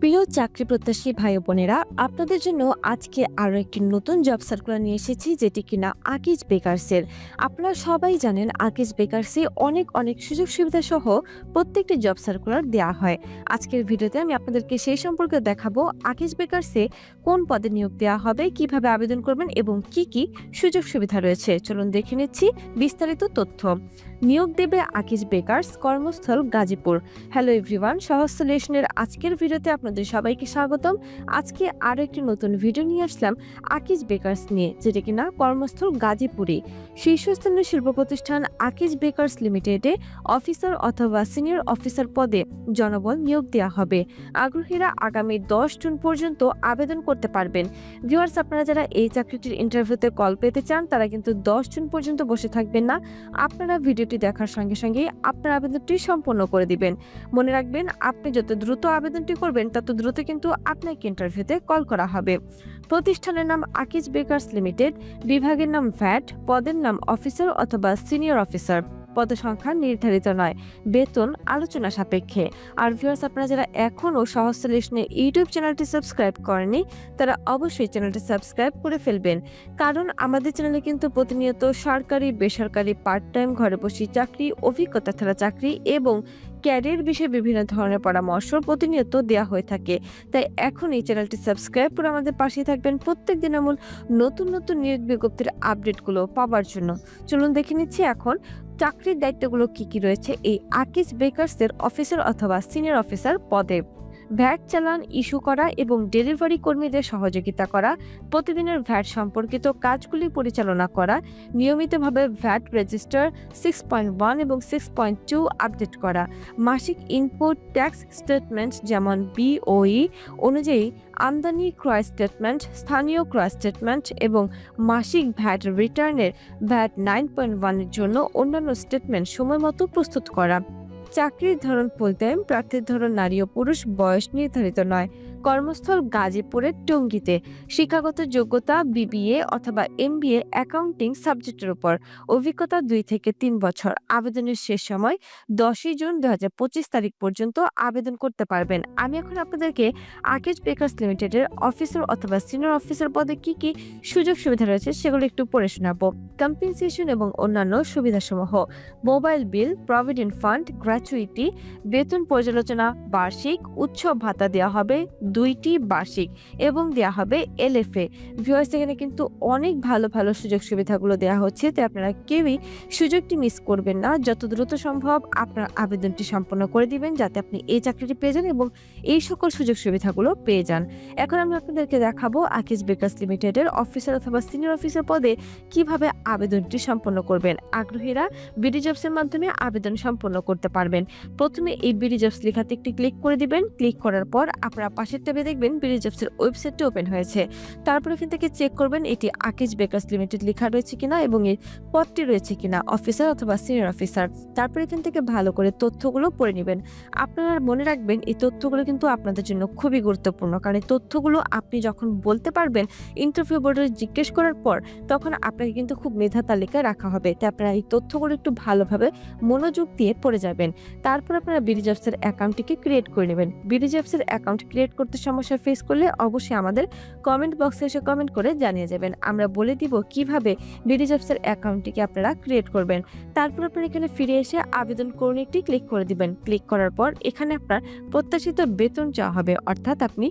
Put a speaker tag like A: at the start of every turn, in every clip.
A: প্রিয় চাকরি প্রত্যাশী ভাই বোনেরা, আপনাদের জন্য আজকে আরও একটি নতুন জব সার্কুলার নিয়ে এসেছি, যেটি কিনা আকিজ বেকার্সের। আপনারা সবাই জানেন আকিজ বেকার্সে অনেক অনেক সুযোগ সুবিধা সহ প্রত্যেকটি জব সার্কুলার দেওয়া হয়। আজকের ভিডিওতে আমি আপনাদেরকে সেই সম্পর্কে দেখাবো আকিজ বেকার্সে কোন পদে নিয়োগ দেওয়া হবে, কীভাবে আবেদন করবেন এবং কি কি সুযোগ সুবিধা রয়েছে। চলুন দেখে নিচ্ছি বিস্তারিত তথ্য। নিয়োগ দেবে আকিজ বেকার্স কর্মস্থল গাজীপুর। হ্যালো এভরিওয়ান সহস্রলেশনের আজকের ভিডিওতে আপনাদের সবাইকে স্বাগতম। আজকে আরও একটি নতুন ভিডিও নিয়ে আসলাম আকিজ বেকার্স নিয়ে, যেটা কিনা কর্মস্থল গাজীপুরে। শীর্ষস্থানীয় শিল্প প্রতিষ্ঠান আকিজ বেকার্স লিমিটেডে অফিসার অথবা সিনিয়র অফিসার পদে জনবল নিয়োগ দেওয়া হবে। আগ্রহীরা আগামী দশ জুন পর্যন্ত আবেদন করতে পারবেন। ভিউয়ার্স আপনারা যারা এই চাকরিটির ইন্টারভিউতে কল পেতে চান, তারা কিন্তু দশ জুন পর্যন্ত বসে থাকবেন না। আপনারা ভিডিওটি দেখার সঙ্গে সঙ্গে আপনার আবেদনটি সম্পন্ন করে দিবেন। মনে রাখবেন, আপনি যত দ্রুত আবেদনটি করবেন তত দ্রুত কিন্তু আপনাকে ইন্টারভিউতে কল করা হবে। প্রতিষ্ঠানের নাম আকিজ বেকার্স লিমিটেড, বিভাগের নাম ভ্যাট, পদের নাম অফিসার অথবা সিনিয়র অফিসার। পদসংখ্যা নির্ধারিত নয়, বেতন আলোচনা সাপেক্ষে। আর ভিউয়ার্স আপনারা যারা এখনও সহস্রলেশনের ইউটিউব চ্যানেলটি সাবস্ক্রাইব করেনি তারা অবশ্যই চ্যানেলটি সাবস্ক্রাইব করে ফেলবেন। কারণ আমাদের চ্যানেলে কিন্তু প্রতিনিয়ত সরকারি, বেসরকারি পার্ট টাইম ঘরে বসে চাকরি, অভিজ্ঞতা ছাড়া চাকরি এবং ক্যারিয়ার বিষয়ে বিভিন্ন ধরনের পরামর্শ প্রতিনিয়ত দেওয়া হয়ে থাকে। তাই এখন এই চ্যানেলটি সাবস্ক্রাইব করে আমাদের পাশে থাকবেন প্রত্যেক দিন এমন নতুন নতুন নিয়োগ বিজ্ঞপ্তির আপডেটগুলো পাওয়ার জন্য। চলুন দেখে নিচ্ছি এখন চাকরির দায়িত্বগুলো কি কি রয়েছে এই আকিস বেকার্সের অফিসার অথবা সিনিয়র অফিসার পদে। ভ্যাট চালান, ইস্যু করা এবং ডেলিভারি কর্মীদের সহযোগিতা করা, প্রতিদিনের ভ্যাট সম্পর্কিত কাজগুলি পরিচালনা করা, নিয়মিতভাবে VAT register six point one এবং সিক্স পয়েন্ট টু আপডেট করা, মাসিক ইনপুট ট্যাক্স স্টেটমেন্ট যেমন বিওই অনুযায়ী আমদানি ক্রয় স্টেটমেন্ট স্থানীয় ক্রয় স্টেটমেন্ট এবং মাসিক ভ্যাট রিটার্নের ভ্যাট নাইন পয়েন্ট ওয়ানের জন্য অন্যান্য স্টেটমেন্ট সময়মতো প্রস্তুত করা। চাকরির ধরন ফুল টাইম প্রার্থীর ধরন নারী ও পুরুষ বয়স নির্ধারিত নয়। কর্মস্থল গাজীপুরের টঙ্গিতে। শিক্ষাগত যোগ্যতা, বিবিএ অথবা এমবিএ অ্যাকাউন্টিং সাবজেক্টের উপর। অভিজ্ঞতা দুই থেকে তিন বছর। আবেদনের শেষ সময় দশই জুন দু হাজার পঁচিশ তারিখ পর্যন্ত আবেদন করতে পারবেন। আমি এখন আপনাদেরকে আকেজ বেকার্স লিমিটেডের অফিসার অথবা সিনিয়র অফিসার পদে কি কি সুযোগ সুবিধা রয়েছে সেগুলো একটু পড়ে শোনাবো। কম্পেনসেশন এবং অন্যান্য সুবিধাসমূহ। Mobile bill, provident fund, gratuity, বেতন পর্যালোচনা, বার্ষিক, উৎসব ভাতা দেওয়া হবে দুইটি বার্ষিক এবং দেওয়া হবে এলএফএ ভিউয়ার্স এখানে কিন্তু অনেক ভালো ভালো সুযোগ সুবিধাগুলো দেওয়া হচ্ছে, তাই আপনারা কেউই সুযোগটি মিস করবেন না। যত দ্রুত সম্ভব আপনার আবেদনটি সম্পন্ন করে দিবেন, যাতে আপনি এই চাকরিটি পেয়ে যান এবং এই সকল সুযোগ সুবিধাগুলো পেয়ে যান। এখন আমি আপনাদেরকে দেখাবো আকিজ বেকার্স লিমিটেডের অফিসার অথবা সিনিয়র অফিসার পদে কীভাবে আবেদনটি সম্পন্ন করবেন। আগ্রহীরা বিডি জবসের মাধ্যমে আবেদন সম্পন্ন করতে পারবেন। প্রথমে এই বিডি জবস লেখাতে একটি ক্লিক করে দিবেন। ক্লিক করার পর আপনারা পাশের ট্যাবে দেখবেন বিডি জবসের ওয়েবসাইটটি ওপেন হয়েছে। তারপর এখান থেকে চেক করবেন এটি আকিজ বেকার্স লিমিটেড লেখা রয়েছে কিনা এবং এর পদটি রয়েছে কিনা, অফিসার অথবা সিনিয়র অফিসার। তারপর এখান থেকে ভালো করে তথ্যগুলো পড়ে নেবেন। আপনারা মনে রাখবেন এই তথ্যগুলো কিন্তু আপনাদের জন্য খুবই গুরুত্বপূর্ণ, কারণ এই তথ্যগুলো আপনি যখন বলতে পারবেন ইন্টারভিউ বোর্ডে জিজ্ঞেস করার পর তখন আপনাকে কিন্তু খুব মেধা তালিকায় রাখা হবে। তাই আপনারা এই তথ্যগুলো একটু ভালোভাবে মনোযোগ দিয়ে পড়ে যাবেন। তারপর আপনারা বিডি জবসের অ্যাকাউন্টটিকে ক্রিয়েট করে নেবেন। বিডি জবসের অ্যাকাউন্ট ক্রিয়েট করতে সমস্যা ফেস করলে অবশ্যই আমাদের কমেন্ট বক্সে এসে কমেন্ট করে জানিয়ে যাবেন। আমরা বলে দিব কীভাবে বিডি জবসের অ্যাকাউন্টটিকে আপনারা ক্রিয়েট করবেন। তারপর আপনারা এখানে ফিরে এসে আবেদন করুন একটি ক্লিক করে দিবেন। ক্লিক করার পর এখানে আপনার প্রত্যাশিত বেতন চাওয়া হবে। অর্থাৎ আপনি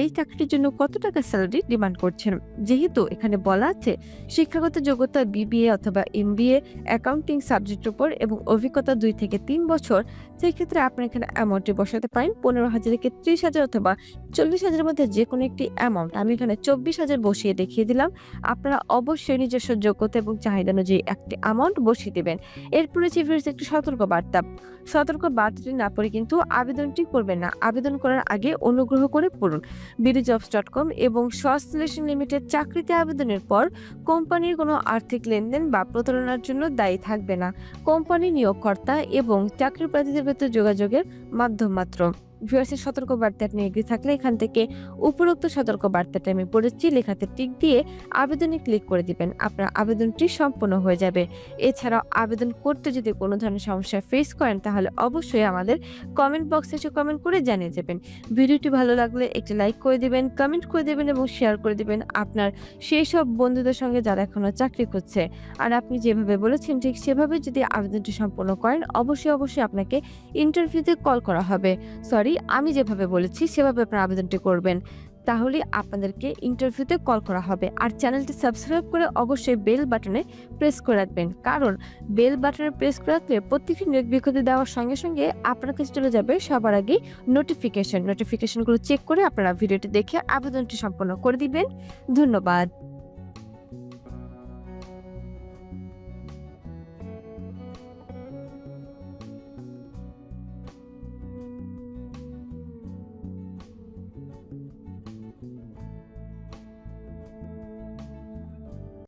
A: এই চাকরির জন্য কত টাকা স্যালারি ডিমান্ড করছেন? যেহেতু এখানে বলা আছে, শিক্ষাগত যোগ্যতা বিবিএ অথবা এমবিএ অ্যাকাউন্টিং সাবজেক্টের উপর এবং অভিজ্ঞতা দুই থেকে তিন বছর সেই ক্ষেত্রে আপনি এখানে অ্যামাউন্টটি বসাতে পারেন পনেরো হাজার থেকে ত্রিশ হাজার অথবা চল্লিশ হাজারের মধ্যে যে কোনো একটি অ্যামাউন্ট আমি এখানে চব্বিশ হাজার বসিয়ে দেখিয়ে দিলাম। আপনারা অবশ্যই নিজস্ব যোগ্যতা এবং চাহিদা অনুযায়ী একটি অ্যামাউন্ট বসিয়ে দেবেন। এরপরে চিফার্স একটি সতর্ক বার্তা। সতর্ক বার্তাটি না পড়ে কিন্তু আবেদনটি করবেন না। আবেদন করার আগে অনুগ্রহ করে পড়ুন। বিডিজবস ডট কম এবং সলিউশন লিমিটেড চাকরিতে আবেদনের পর কোম্পানির কোনো আর্থিক লেনদেন বা প্রতারণার জন্য দায়ী থাকবে না। কোম্পানি নিয়োগকর্তা এবং চাকরি প্রার্থীদের ভেতর যোগাযোগের মাধ্যম মাত্র। ভিউয়ার্সের সতর্ক বার্তা এগিয়ে থাকলে এখান থেকে উপরোক্ত সতর্ক বার্তাটা আমি পড়েছি। লেখাতে টিক দিয়ে আবেদনে ক্লিক করে দিবেন। আপনার আবেদনটি সম্পূর্ণ হয়ে যাবে। এছাড়াও আবেদন করতে যদি কোনো ধরনের সমস্যা ফেস করেন, তাহলে অবশ্যই আমাদের কমেন্ট বক্সে এসে কমেন্ট করে জানিয়ে যাবেন ভিডিওটি ভালো লাগলে একটি লাইক করে দিবেন কমেন্ট করে দেবেন এবং শেয়ার করে দিবেন আপনার সেই সব বন্ধুদের সঙ্গে যারা এখনও চাকরি করছে আর আপনি যেভাবে বলেছেন, ঠিক সেভাবে যদি আবেদনটি সম্পূর্ণ করেন, অবশ্যই অবশ্যই আপনাকে ইন্টারভিউতে কল করা হবে। সরি আমি যেভাবে বলেছি, সেভাবে আপনারা আবেদনটি করবেন। তাহলে আপনাদেরকে ইন্টারভিউতে কল করা হবে। আর চ্যানেলটি সাবস্ক্রাইব করে অবশ্যই বেল বাটনে প্রেস করে রাখবেন। কারণ বেল বাটনে প্রেস করে রাখলে প্রত্যেকটি নিয়োগ বিজ্ঞপ্তি দেওয়ার সঙ্গে সঙ্গে আপনার কাছে চলে যাবে সবার আগে নোটিফিকেশন নোটিফিকেশনগুলো চেক করে আপনারা ভিডিওটি দেখে আবেদনটি সম্পন্ন করে দিবেন। ধন্যবাদ।